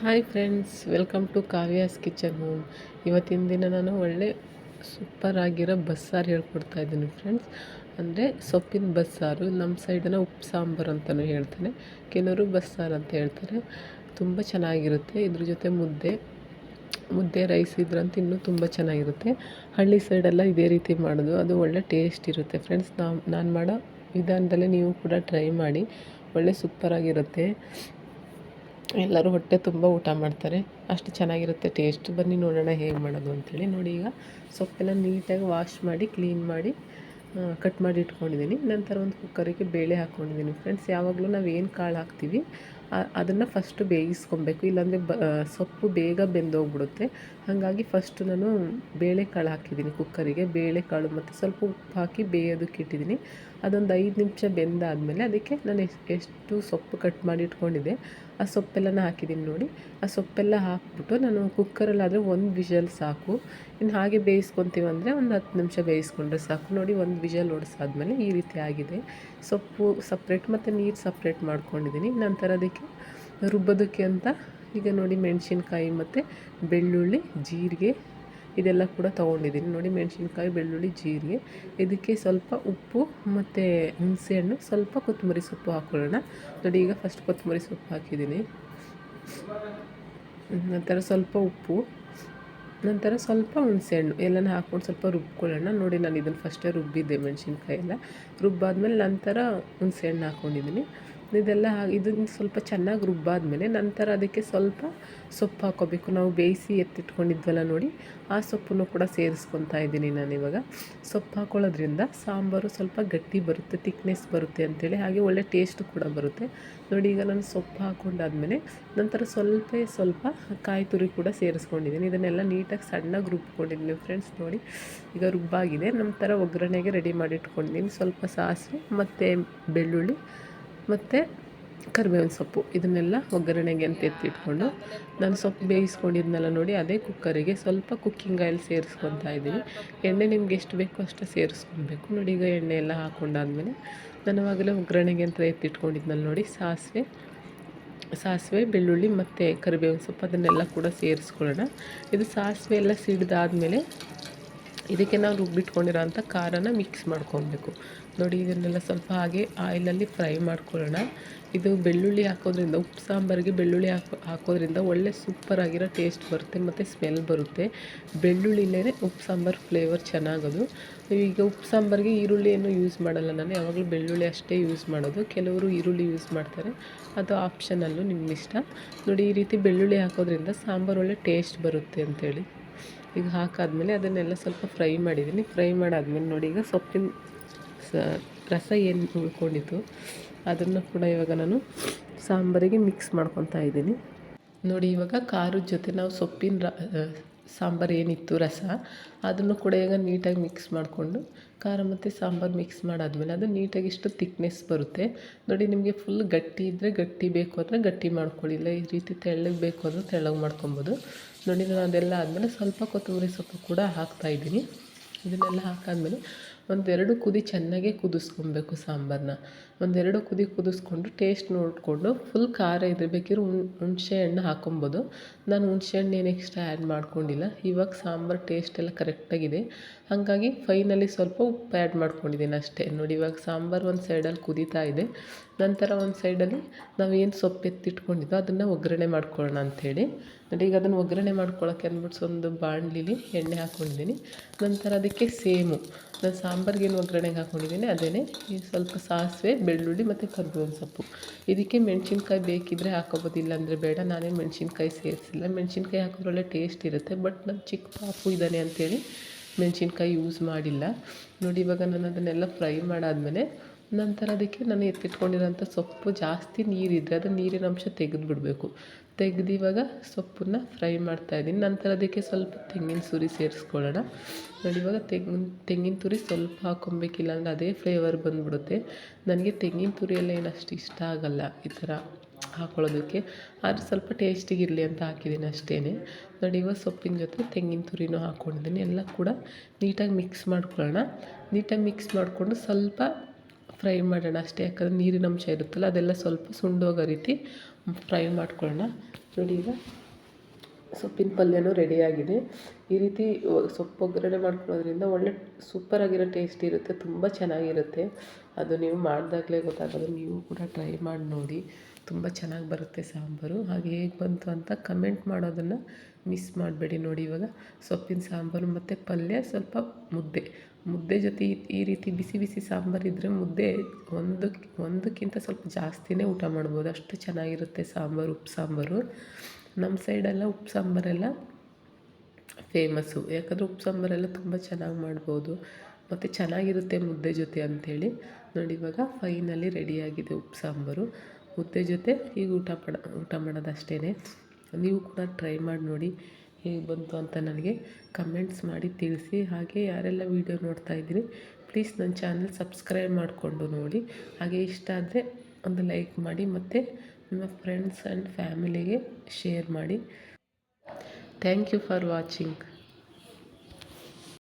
Hi friends welcome to Kavya's kitchen home ಇವತ್ತಿನ ದಿನ ನಾನು ಒಳ್ಳೆ ಸೂಪರ್ ಆಗಿರೋ ಬಸ್ಸಾರು ಹೇಳ್ಕೊಡ್ತಾ ಇದ್ದೀನಿ ಫ್ರೆಂಡ್ಸ್ ಅಂದರೆ ಸೊಪ್ಪಿನ ಬಸ್ಸಾರು ನಮ್ಮ ಸೈಡನ್ನ ಉಪ್ಪು ಸಾಂಬಾರು ಅಂತಲೂ ಹೇಳ್ತಾರೆ ಕೆಲವರು ಬಸ್ಸಾರು ಅಂತ ಹೇಳ್ತಾರೆ. ತುಂಬ ಚೆನ್ನಾಗಿರುತ್ತೆ. ಇದ್ರ ಜೊತೆ ಮುದ್ದೆ ಮುದ್ದೆ ರೈಸ್ ಇದ್ರಂತ ಇನ್ನೂ ತುಂಬ ಚೆನ್ನಾಗಿರುತ್ತೆ. ಹಳ್ಳಿ ಸೈಡೆಲ್ಲ ಇದೇ ರೀತಿ ಮಾಡೋದು. ಅದು ಒಳ್ಳೆ ಟೇಸ್ಟ್ ಇರುತ್ತೆ ಫ್ರೆಂಡ್ಸ್ ನಾವು, ನಾನು ಮಾಡೋ ವಿಧಾನದಲ್ಲೇ ನೀವು ಕೂಡ ಟ್ರೈ ಮಾಡಿ. ಒಳ್ಳೆ ಸೂಪರಾಗಿರುತ್ತೆ ಎಲ್ಲರೂ ಹೊಟ್ಟೆ ತುಂಬ ಊಟ ಮಾಡ್ತಾರೆ. ಅಷ್ಟು ಚೆನ್ನಾಗಿರುತ್ತೆ ಟೇಸ್ಟ್ ಬನ್ನಿ ನೋಡೋಣ ಹೇಗೆ ಮಾಡೋದು ಅಂಥೇಳಿ ನೋಡಿ ಈಗ ಸೊಪ್ಪೆಲ್ಲ ನೀಟಾಗಿ ವಾಶ್ ಮಾಡಿ ಕ್ಲೀನ್ ಮಾಡಿ ಕಟ್ ಮಾಡಿ ಇಟ್ಕೊಂಡಿದ್ದೀನಿ. ನಂತರ ಒಂದು ಕುಕ್ಕರಿಗೆ ಬೇಳೆ ಹಾಕ್ಕೊಂಡಿದ್ದೀನಿ ಫ್ರೆಂಡ್ಸ್ ಯಾವಾಗಲೂ ನಾವು ಏನು ಕಾಳು ಹಾಕ್ತೀವಿ ಅದನ್ನು ಫಸ್ಟು ಬೇಯಿಸ್ಕೊಬೇಕು. ಇಲ್ಲಾಂದರೆ ಬ ಸೊಪ್ಪು ಬೇಗ ಬೆಂದೋಗ್ಬಿಡುತ್ತೆ. ಹಾಗಾಗಿ ಫಸ್ಟು ನಾನು ಬೇಳೆಕಾಳು ಹಾಕಿದ್ದೀನಿ ಕುಕ್ಕರಿಗೆ ಬೇಳೆಕಾಳು ಮತ್ತು ಸ್ವಲ್ಪ ಉಪ್ಪು ಹಾಕಿ ಬೇಯೋದಕ್ಕೆ ಇಟ್ಟಿದ್ದೀನಿ. ಅದೊಂದು ಐದು ನಿಮಿಷ ಬೆಂದಾದಮೇಲೆ ಅದಕ್ಕೆ ನಾನು ಎಷ್ಟು ಸೊಪ್ಪು ಕಟ್ ಮಾಡಿ ಇಟ್ಕೊಂಡಿದ್ದೆ, ಆ ಸೊಪ್ಪೆಲ್ಲನ ಹಾಕಿದ್ದೀನಿ ನೋಡಿ. ಆ ಸೊಪ್ಪೆಲ್ಲ ಹಾಕ್ಬಿಟ್ಟು ನಾನು ಕುಕ್ಕರಲ್ಲಾದರೆ ಒಂದು ವಿಷಲ್ ಸಾಕು. ಇನ್ನು ಹಾಗೆ ಬೇಯಿಸ್ಕೊತೀವಂದರೆ ಒಂದು ಹತ್ತು ನಿಮಿಷ ಬೇಯಿಸ್ಕೊಂಡ್ರೆ ಸಾಕು. ನೋಡಿ, ಒಂದು ವಿಷಲ್ ಹೊಡೆಸಾದ್ಮೇಲೆ ಈ ರೀತಿ ಆಗಿದೆ. ಸೊಪ್ಪು ಸಪ್ರೇಟ್ ಮತ್ತು ನೀರು ಸಪ್ರೇಟ್ ಮಾಡ್ಕೊಂಡಿದ್ದೀನಿ ನಂತರ ಅದಕ್ಕೆ ರುಬ್ಬೋದಕ್ಕೆ ಅಂತ ಈಗ ನೋಡಿ, ಮೆಣಸಿನ್ಕಾಯಿ ಮತ್ತು ಬೆಳ್ಳುಳ್ಳಿ, ಜೀರಿಗೆ ಇದೆಲ್ಲ ಕೂಡ ತೊಗೊಂಡಿದ್ದೀನಿ. ನೋಡಿ ಮೆಣಸಿನ್ಕಾಯಿ, ಬೆಳ್ಳುಳ್ಳಿ, ಜೀರಿಗೆ. ಇದಕ್ಕೆ ಸ್ವಲ್ಪ ಉಪ್ಪು ಮತ್ತು ಹುಣಸೆಹಣ್ಣು, ಸ್ವಲ್ಪ ಕೊತ್ತಂಬರಿ ಸೊಪ್ಪು ಹಾಕ್ಕೊಳ್ಳೋಣ ನೋಡಿ, ಈಗ ಫಸ್ಟ್ ಕೊತ್ತಂಬರಿ ಸೊಪ್ಪು ಹಾಕಿದ್ದೀನಿ. ನಂತರ ಸ್ವಲ್ಪ ಉಪ್ಪು, ನಂತರ ಸ್ವಲ್ಪ ಹುಣಸೆಹಣ್ಣು. ಎಲ್ಲನ ಹಾಕ್ಕೊಂಡು ಸ್ವಲ್ಪ ರುಬ್ಕೊಳ್ಳೋಣ. ನೋಡಿ, ನಾನು ಇದನ್ನು ಫಸ್ಟೇ ರುಬ್ಬಿದ್ದೆ ಮೆಣಸಿನ್ಕಾಯಿ ಎಲ್ಲ ರುಬ್ಬಾದ್ಮೇಲೆ ನಂತರ ಹುಣಸೆಹಣ್ಣು ಹಾಕ್ಕೊಂಡಿದ್ದೀನಿ ಇದೆಲ್ಲ ಇದನ್ನು ಸ್ವಲ್ಪ ಚೆನ್ನಾಗಿ ರುಬ್ಬಾದ್ಮೇಲೆ ನಂತರ ಅದಕ್ಕೆ ಸ್ವಲ್ಪ ಸೊಪ್ಪು ಹಾಕೋಬೇಕು ನಾವು ಬೇಯಿಸಿ ಎತ್ತಿಟ್ಕೊಂಡಿದ್ವಲ್ಲ ನೋಡಿ, ಆ ಸೊಪ್ಪನ್ನು ಕೂಡ ಸೇರಿಸ್ಕೊತಾ ಇದ್ದೀನಿ ನಾನಿವಾಗ ಸೊಪ್ಪು ಹಾಕೊಳ್ಳೋದ್ರಿಂದ ಸಾಂಬಾರು ಸ್ವಲ್ಪ ಗಟ್ಟಿ ಬರುತ್ತೆ ತಿಕ್ನೆಸ್ ಬರುತ್ತೆ ಅಂಥೇಳಿ ಹಾಗೆ ಒಳ್ಳೆ ಟೇಸ್ಟ್ ಕೂಡ ಬರುತ್ತೆ. ನೋಡಿ, ಈಗ ನಾನು ಸೊಪ್ಪು ಹಾಕ್ಕೊಂಡಾದ್ಮೇಲೆ ನಂತರ ಸ್ವಲ್ಪ ಸ್ವಲ್ಪ ಕಾಯಿ ತುರಿ ಕೂಡ ಸೇರಿಸ್ಕೊಂಡಿದ್ದೀನಿ. ಇದನ್ನೆಲ್ಲ ನೀಟಾಗಿ ಸಣ್ಣಗೆ ರುಬ್ಕೊಂಡಿದ್ದೀನಿ ಫ್ರೆಂಡ್ಸ್ ನೋಡಿ. ಈಗ ರುಬ್ಬಾಗಿದೆ. ನಂತರ ಒಗ್ಗರಣೆಗೆ ರೆಡಿ ಮಾಡಿಟ್ಕೊಂಡಿದ್ದೀನಿ. ಸ್ವಲ್ಪ ಸಾಸಿವೆ, ಮತ್ತು ಬೆಳ್ಳುಳ್ಳಿ ಮತ್ತು ಕರಿಬೇವಿನ ಸೊಪ್ಪು, ಇದನ್ನೆಲ್ಲ ಒಗ್ಗರಣೆಗೆ ಅಂತ ಎತ್ತಿಟ್ಕೊಂಡು ನಾನು ಸೊಪ್ಪು ಬೇಯಿಸ್ಕೊಂಡಿದ್ನೆಲ್ಲ ನೋಡಿ ಅದೇ ಕುಕ್ಕರಿಗೆ ಸ್ವಲ್ಪ ಕುಕ್ಕಿಂಗ್ ಆಯಿಲ್ ಸೇರಿಸ್ಕೊತಾ ಇದ್ದೀನಿ. ಎಣ್ಣೆ ನಿಮ್ಗೆ ಎಷ್ಟು ಬೇಕೋ ಅಷ್ಟು ಸೇರಿಸ್ಕೊಬೇಕು. ನೋಡಿ ಈಗ ಎಣ್ಣೆ ಎಲ್ಲ ಹಾಕ್ಕೊಂಡಾದ್ಮೇಲೆ ನಾನು ಆವಾಗಲೇ ಒಗ್ಗರಣೆಗೆ ಅಂತ ಎತ್ತಿಟ್ಕೊಂಡಿದ್ನಲ್ಲ ನೋಡಿ, ಸಾಸಿವೆ ಸಾಸಿವೆ, ಬೆಳ್ಳುಳ್ಳಿ ಮತ್ತು ಕರಿಬೇವಿನ ಸೊಪ್ಪು ಅದನ್ನೆಲ್ಲ ಕೂಡ ಸೇರಿಸ್ಕೊಳ್ಳೋಣ. ಇದು ಸಾಸಿವೆ ಎಲ್ಲ ಸಿಡಿದಾದ್ಮೇಲೆ ಇದಕ್ಕೆ ನಾವು ರುಬ್ಬಿಟ್ಕೊಂಡಿರೋ ಅಂಥ ಖಾರನ ಮಿಕ್ಸ್ ಮಾಡ್ಕೊಬೇಕು ನೋಡಿ, ಇದನ್ನೆಲ್ಲ ಸ್ವಲ್ಪ ಹಾಗೆ ಆಯಿಲಲ್ಲಿ ಫ್ರೈ ಮಾಡ್ಕೊಳ್ಳೋಣ. ಇದು ಬೆಳ್ಳುಳ್ಳಿ ಹಾಕೋದ್ರಿಂದ, ಉಪ್ಪು ಸಾಂಬಾರಿಗೆ ಬೆಳ್ಳುಳ್ಳಿ ಹಾಕೋ, ಹಾಕೋದ್ರಿಂದ ಒಳ್ಳೆ ಸೂಪರಾಗಿರೋ ಟೇಸ್ಟ್ ಬರುತ್ತೆ, ಮತ್ತು ಸ್ಮೆಲ್ ಬರುತ್ತೆ. ಬೆಳ್ಳುಳ್ಳಿಲೇ ಉಪ್ಪು ಸಾಂಬಾರು ಫ್ಲೇವರ್ ಚೆನ್ನಾಗೋದು. ಈಗ ಉಪ್ಪು ಸಾಂಬಾರಿಗೆ ಈರುಳ್ಳಿಯನ್ನು ಯೂಸ್ ಮಾಡಲ್ಲ ನಾನು, ಯಾವಾಗಲೂ ಬೆಳ್ಳುಳ್ಳಿ ಅಷ್ಟೇ ಯೂಸ್ ಮಾಡೋದು. ಕೆಲವರು ಈರುಳ್ಳಿ ಯೂಸ್ ಮಾಡ್ತಾರೆ, ಅದು ಆಪ್ಷನಲ್ಲೂ ನಿಮ್ಮ ಇಷ್ಟ ನೋಡಿ, ಈ ರೀತಿ ಬೆಳ್ಳುಳ್ಳಿ ಹಾಕೋದ್ರಿಂದ ಸಾಂಬಾರು ಒಳ್ಳೆ ಟೇಸ್ಟ್ ಬರುತ್ತೆ ಅಂತೇಳಿ. ಈಗ ಹಾಕಾದ್ಮೇಲೆ ಅದನ್ನೆಲ್ಲ ಸ್ವಲ್ಪ ಫ್ರೈ ಮಾಡಿದ್ದೀನಿ. ಫ್ರೈ ಮಾಡಾದ್ಮೇಲೆ ನೋಡಿ, ಈಗ ಸೊಪ್ಪಿನ ಸ, ರಸ ಏನು ಉಳ್ಕೊಂಡಿತ್ತು, ಅದನ್ನು ಕೂಡ ಇವಾಗ ನಾನು ಸಾಂಬಾರಿಗೆ ಮಿಕ್ಸ್ ಮಾಡ್ಕೊತಾ ಇದ್ದೀನಿ. ನೋಡಿ, ಇವಾಗ ಖಾರದ ಜೊತೆ ನಾವು ಸೊಪ್ಪಿನ ರ ಸಾಂಬಾರು ಏನಿತ್ತು, ರಸ, ಅದನ್ನು ಕೂಡ ಈಗ ನೀಟಾಗಿ ಮಿಕ್ಸ್ ಮಾಡಿಕೊಂಡು, ಖಾರ ಮತ್ತು ಸಾಂಬಾರು ಮಿಕ್ಸ್ ಮಾಡಾದ್ಮೇಲೆ ಅದು ನೀಟಾಗಿ ಇಷ್ಟು ತಿಕ್ನೆಸ್ ಬರುತ್ತೆ. ನೋಡಿ, ನಿಮಗೆ ಫುಲ್ ಗಟ್ಟಿ ಇದ್ದರೆ ಗಟ್ಟಿ ಬೇಕು ಅಂದರೆ ಗಟ್ಟಿ ಮಾಡ್ಕೊಳ್ಳಿಲ್ಲ ಈ ರೀತಿ ತೆಳ್ಳಗೆ ಬೇಕು ಅಂದರೆ ತೆಳ್ಳಗೆ ಮಾಡ್ಕೊಬೋದು ನೋಡಿ, ನಾನು ಅದೆಲ್ಲ ಆದಮೇಲೆ ಸ್ವಲ್ಪ ಕೊತ್ತಂಬರಿ ಸೊಪ್ಪು ಕೂಡ ಹಾಕ್ತಾಯಿದ್ದೀನಿ ಇದನ್ನೆಲ್ಲ ಹಾಕಾದ್ಮೇಲೆ ಒಂದೆರಡು ಕುದಿ ಚೆನ್ನಾಗೇ ಕುದಿಸ್ಕೊಬೇಕು ಸಾಂಬಾರನ್ನ ಒಂದೆರಡು ಕುದಿ ಕುದಿಸ್ಕೊಂಡು ಟೇಸ್ಟ್ ನೋಡಿಕೊಂಡು ಫುಲ್ ಖಾರ ಇದ್ರೆ ಬೇಕಿದ್ರೆ ಹುಣಸೆ ಹಣ್ಣು ಹಾಕೊಬೋದು ನಾನು ಹುಣಸೆ ಹಣ್ಣು ಏನು ಎಕ್ಸ್ಟ್ರಾ ಆ್ಯಡ್ ಮಾಡ್ಕೊಂಡಿಲ್ಲ. ಇವಾಗ ಸಾಂಬಾರು ಟೇಸ್ಟ್ ಎಲ್ಲ ಕರೆಕ್ಟಾಗಿದೆ ಹಾಗಾಗಿ ಫೈನಲಿ ಸ್ವಲ್ಪ ಉಪ್ಪು ಆ್ಯಡ್ ಮಾಡ್ಕೊಂಡಿದ್ದೀನಿ ಅಷ್ಟೇ. ನೋಡಿ ಇವಾಗ ಸಾಂಬಾರು ಒಂದು ಸೈಡಲ್ಲಿ ಕುದೀತಾ ಇದೆ. ನಂತರ ಒಂದು ಸೈಡಲ್ಲಿ ನಾವು ಏನು ಸೊಪ್ಪು ಎತ್ತಿಟ್ಕೊಂಡಿದ್ದೋ ಅದನ್ನು ಒಗ್ಗರಣೆ ಮಾಡ್ಕೊಳ್ಳೋಣ ಅಂಥೇಳಿ. ನೋಡಿ ಈಗ ಅದನ್ನು ಒಗ್ಗರಣೆ ಮಾಡ್ಕೊಳ್ಳೋಕ್ಕೆ ಅಂದ್ಬಿಟ್ಟು ಒಂದು ಬಾಣಲಿಲಿ ಎಣ್ಣೆ ಹಾಕ್ಕೊಂಡಿದ್ದೀನಿ. ನಂತರ ಅದಕ್ಕೆ ಸೇಮು. ನಾನು ಸಾಂಬಾರಿಗೆ ಏನು ಒಗ್ಗರಣೆಗೆ ಹಾಕ್ಕೊಂಡಿದ್ದೀನಿ? ಅದೇ ಸ್ವಲ್ಪ ಸಾಸಿವೆ, ಬೆಳ್ಳುಳ್ಳಿ ಮತ್ತು ಕರ್ಬೇವಿನ ಸೊಪ್ಪು. ಇದಕ್ಕೆ ಮೆಣಸಿನ್ಕಾಯಿ ಬೇಕಿದ್ದರೆ ಹಾಕೋಬೋದು ಇಲ್ಲಾಂದರೆ ಬೇಡ. ನಾನೇ ಮೆಣಸಿನ್ಕಾಯಿ ಸೇರಿಸಿಲ್ಲ. ಮೆಣಸಿನ್ಕಾಯಿ ಹಾಕಿದ್ರೆ ಟೇಸ್ಟ್ ಇರುತ್ತೆ. ಬಟ್ ನಾನು ಚಿಕ್ಕ ಪಾಪು ಇದ್ದಾನೆ ಅಂಥೇಳಿ ಮೆಣಸಿನ್ಕಾಯಿ ಯೂಸ್ ಮಾಡಿಲ್ಲ. ನೋಡಿ ಇವಾಗ ನಾನು ಅದನ್ನೆಲ್ಲ ಫ್ರೈ ಮಾಡಾದಮೇಲೆ ನಂತರ ಅದಕ್ಕೆ ನಾನು ಎತ್ತಿಟ್ಕೊಂಡಿರೋಂಥ ಸೊಪ್ಪು ಜಾಸ್ತಿ ನೀರಿದ್ದರೆ ಅದು ನೀರಿನ ಅಂಶ ತೆಗೆದು ಬಿಡಬೇಕು. ತೆಗೆದು ಇವಾಗ ಸೊಪ್ಪನ್ನ ಫ್ರೈ ಮಾಡ್ತಾಯಿದ್ದೀನಿ ನಂತರ ಅದಕ್ಕೆ ಸ್ವಲ್ಪ ತೆಂಗಿನ ತುರಿ ಸೇರಿಸ್ಕೊಳ್ಳೋಣ. ನೋಡಿ, ಇವಾಗ ತೆಂಗಿನ ತೆಂಗಿನ ತುರಿ ಸ್ವಲ್ಪ ಹಾಕೊಬೇಕಿಲ್ಲ ಅಂದರೆ ಅದೇ ಫ್ಲೇವರ್ ಬಂದುಬಿಡುತ್ತೆ. ನನಗೆ ತೆಂಗಿನ ತುರಿ ಎಲ್ಲ ಏನು ಅಷ್ಟು ಇಷ್ಟ ಆಗಲ್ಲ ಈ ಥರ ಹಾಕ್ಕೊಳ್ಳೋದಕ್ಕೆ ಆದರೆ ಸ್ವಲ್ಪ ಟೇಸ್ಟಿಗಿರಲಿ ಅಂತ ಹಾಕಿದ್ದೀನಿ ಅಷ್ಟೇ ನೋಡಿ, ಇವಾಗ ಸೊಪ್ಪಿನ ಜೊತೆ ತೆಂಗಿನ ತುರಿನೂ ಹಾಕ್ಕೊಂಡಿದ್ದೀನಿ ಎಲ್ಲ ಕೂಡ ನೀಟಾಗಿ ಮಿಕ್ಸ್ ಮಾಡ್ಕೊಳ್ಳೋಣ. ನೀಟಾಗಿ ಮಿಕ್ಸ್ ಮಾಡಿಕೊಂಡು ಸ್ವಲ್ಪ ಫ್ರೈ ಮಾಡೋಣ ಅಷ್ಟೇ, ಯಾಕಂದರೆ ನೀರಿನ ಅಂಶ ಇರುತ್ತಲ್ಲ, ಅದೆಲ್ಲ ಸ್ವಲ್ಪ ಸುಂಡೋಗೋ ರೀತಿ ಫ್ರೈ ಮಾಡ್ಕೊಳ್ಳೋಣ. ನೋಡಿ ಈಗ ಸೊಪ್ಪಿನ ಪಲ್ಯನೂ ರೆಡಿಯಾಗಿದೆ ಈ ರೀತಿ ಸೊಪ್ಪು ಒಗ್ಗರಣೆ ಮಾಡ್ಕೊಳ್ಳೋದ್ರಿಂದ ಒಳ್ಳೆ ಸೂಪರಾಗಿರೋ ಟೇಸ್ಟ್ ಇರುತ್ತೆ, ತುಂಬ ಚೆನ್ನಾಗಿರುತ್ತೆ. ಅದು ನೀವು ಮಾಡಿದಾಗಲೇ ಗೊತ್ತಾಗೋದು, ನೀವು ಕೂಡ ಟ್ರೈ ಮಾಡಿ ನೋಡಿ. ತುಂಬ ಚೆನ್ನಾಗಿ ಬರುತ್ತೆ ಸಾಂಬಾರು. ಹಾಗೆ ಹೇಗೆ ಬಂತು ಅಂತ ಕಮೆಂಟ್ ಮಾಡೋದನ್ನು ಮಿಸ್ ಮಾಡಬೇಡಿ ನೋಡಿ ಇವಾಗ. ಸೊಪ್ಪಿನ ಸಾಂಬಾರು ಮತ್ತು ಪಲ್ಯ ಸ್ವಲ್ಪ ಮುದ್ದೆ. ಮುದ್ದೆ ಜೊತೆ ಈ ರೀತಿ ಬಿಸಿ ಬಿಸಿ ಸಾಂಬಾರು ಇದ್ದರೆ ಮುದ್ದೆ ಒಂದು, ಒಂದಕ್ಕಿಂತ ಸ್ವಲ್ಪ ಜಾಸ್ತಿನೇ ಊಟ ಮಾಡ್ಬೋದು. ಅಷ್ಟು ಚೆನ್ನಾಗಿರುತ್ತೆ ಸಾಂಬಾರು, ಉಪ್ಪು ಸಾಂಬಾರು. ನಮ್ಮ ಸೈಡೆಲ್ಲ ಉಪ್ಪು ಸಾಂಬಾರೆಲ್ಲ ಫೇಮಸ್ಸು. ಯಾಕಂದರೆ ಉಪ್ಪು ಸಾಂಬಾರೆಲ್ಲ ತುಂಬ ಚೆನ್ನಾಗಿ ಮಾಡ್ಬೋದು. ಮತ್ತು ಚೆನ್ನಾಗಿರುತ್ತೆ ಮುದ್ದೆ ಜೊತೆ ಅಂಥೇಳಿ. ನೋಡಿ ಇವಾಗ ಫೈನಲಿ ರೆಡಿಯಾಗಿದೆ ಉಪ್ಪು ಸಾಂಬಾರು. ಮುದ್ದೆ ಜೊತೆ ಈಗ ಊಟ ಪಡ, ಊಟ ಮಾಡೋದು ಅಷ್ಟೇ ನೀವು ಕೂಡ ಟ್ರೈ ಮಾಡಿ ನೋಡಿ ಹೇಗೆ ಬಂತು ಅಂತ ನನಗೆ ಕಮೆಂಟ್ಸ್ ಮಾಡಿ ತಿಳಿಸಿ. ಹಾಗೆ ಯಾರೆಲ್ಲ ವೀಡಿಯೋ ನೋಡ್ತಾ ಇದ್ದೀರಿ ಪ್ಲೀಸ್ ನನ್ನ ಚಾನಲ್ ಸಬ್ಸ್ಕ್ರೈಬ್ ಮಾಡಿಕೊಂಡು ನೋಡಿ. ಹಾಗೆ ಇಷ್ಟ ಆದರೆ ಒಂದು ಲೈಕ್ ಮಾಡಿ ಮತ್ತು ನಿಮ್ಮ ಫ್ರೆಂಡ್ಸ್ ಆ್ಯಂಡ್ ಫ್ಯಾಮಿಲಿಗೆ ಶೇರ್ ಮಾಡಿ. Thank you for watching